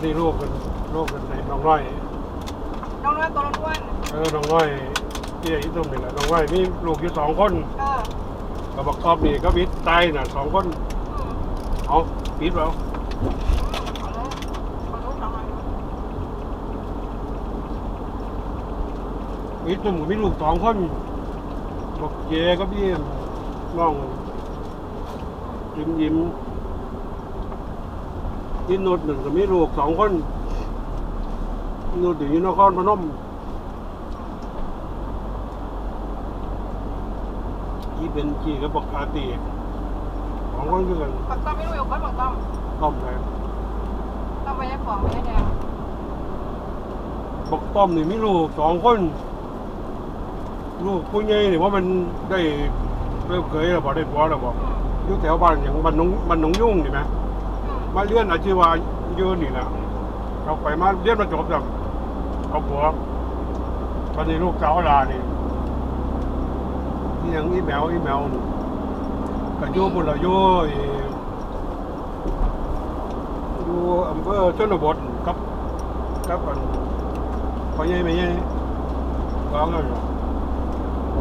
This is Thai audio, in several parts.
นนี้ลูกกันลูกกันในน้องน้อย น้องน้อยตัวล้วนเออน้องน้อยที่ไอ้ตุ้มนี่แหละน้องน้อยมีลูกอยู่สองคนๆเออกับบักกอบนี่ก็วิทย์ตายน่ะสองคนอืมเอาปิดแล้วอืมขอรู้ขอรู้สองอันวิทย์ตุ้มก็มีลูกสองคนบักเจก็พี่น้องยิ้มยิ้ม ยินนุดหนึ่งก็มีลูกสองคนนุดอยู่นครพนมที่เป็นจีกับบักอาตีสองคนคือกันปักต้อมไม่รู้อยู่คนปักต้อมต้อมเลยต้อมไปยังของไปยังแดงบักต้อมนี่มีลูกสองคน ลูกผู้ใหญ่นี่ว่ามันได้เริ่มเคยแล้วบอกได้ผัวแล้วบอกอืมอยู่แถวบ้านอย่างบ้านหนองบ้านหนองยุ่งนี่ไหมอื มาเรียนอาชีวะอยืนนี่แหละเอาไปมาเรียนมาจบจากเอาผัวตอนนี้ลูกสาวลานี่ที่ยังอีแมวอีแมวก็อยู่บุญละอยู่อยู่อำเภอชนบทกับกับอันพ่อใหญ่แม่ใหญ่วางเลย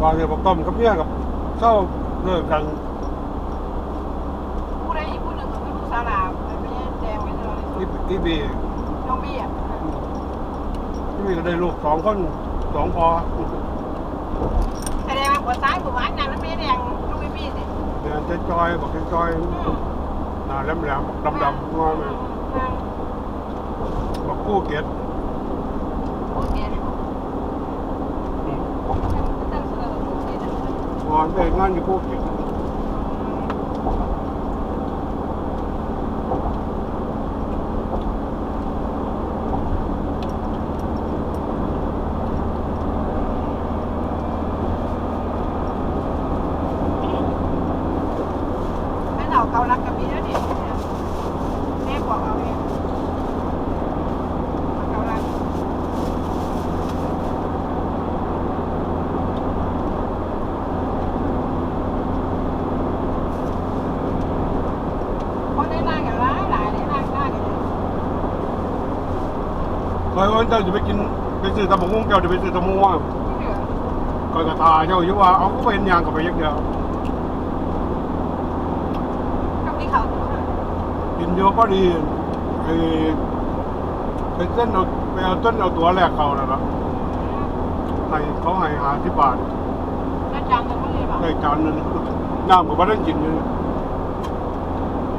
วางเนี่ยบอกต้มกับเมียกับเศร้าเลิกกันผู้ใดอีกผู้หนึ่งคือลูกสาวลา ที่ที่บีน้องบี้อะที่บีก็ได้ลูกสองคนสองพอแสดงว่าหัวซ้ายหัวหวานนั่นมันไม่แดงลูกบี้สิเดินจะจอยบอกจะจอยอืมหน้าแหลมแหลมดำดำงอเลยอืมบอกคู่เกียรติโอเคอืมตั้งเสือโอเคนะงอนไปงานอยู่คู่เกียรติ แม่เราเกาลักกับบี้แล้วเนี่ยแม่บอกเอาเองเกาลัก คนได้นั่งกันหลายหลายได้นั่งได้กันเลย ค อยวันเจ้าจะไปกินไปซื้อตะบงเจ้าจะไปซื้อตะมงว่าที่เหลือคอยกระทาเจ้าอยู่ว่าเอาก็เป็นยางกับไปยักเดียวทำที่เขากินเยอะก็ดีไอ้เป็นเส้นเอาไปเอาต้นเอาตัวแรกเขาแล้วนะให้เขาให้หาที่บาทแล้จานมันไม่เลยบอกได้จานหนึงน้ำกับบ้านกินเลย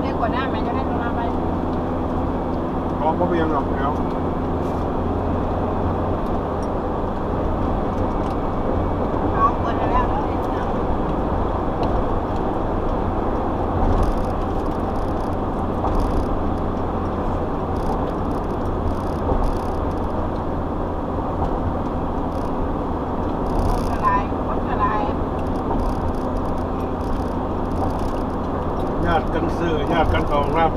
เรียกว่าหน้าแม่จะได้ตรงนั้นไปเขาก็ไปยังหรอกแล้ว น้องเปิดแล้วแล้วเลยคนกระไรคนกระไร ญาติกันซื้อญาติกันทองรับ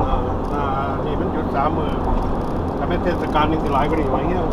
อ่าอ่านี่มันหยุดสามมือแต่ไม่เทศกาลนึงจะหลายกว่านี้ไว้เงี้ย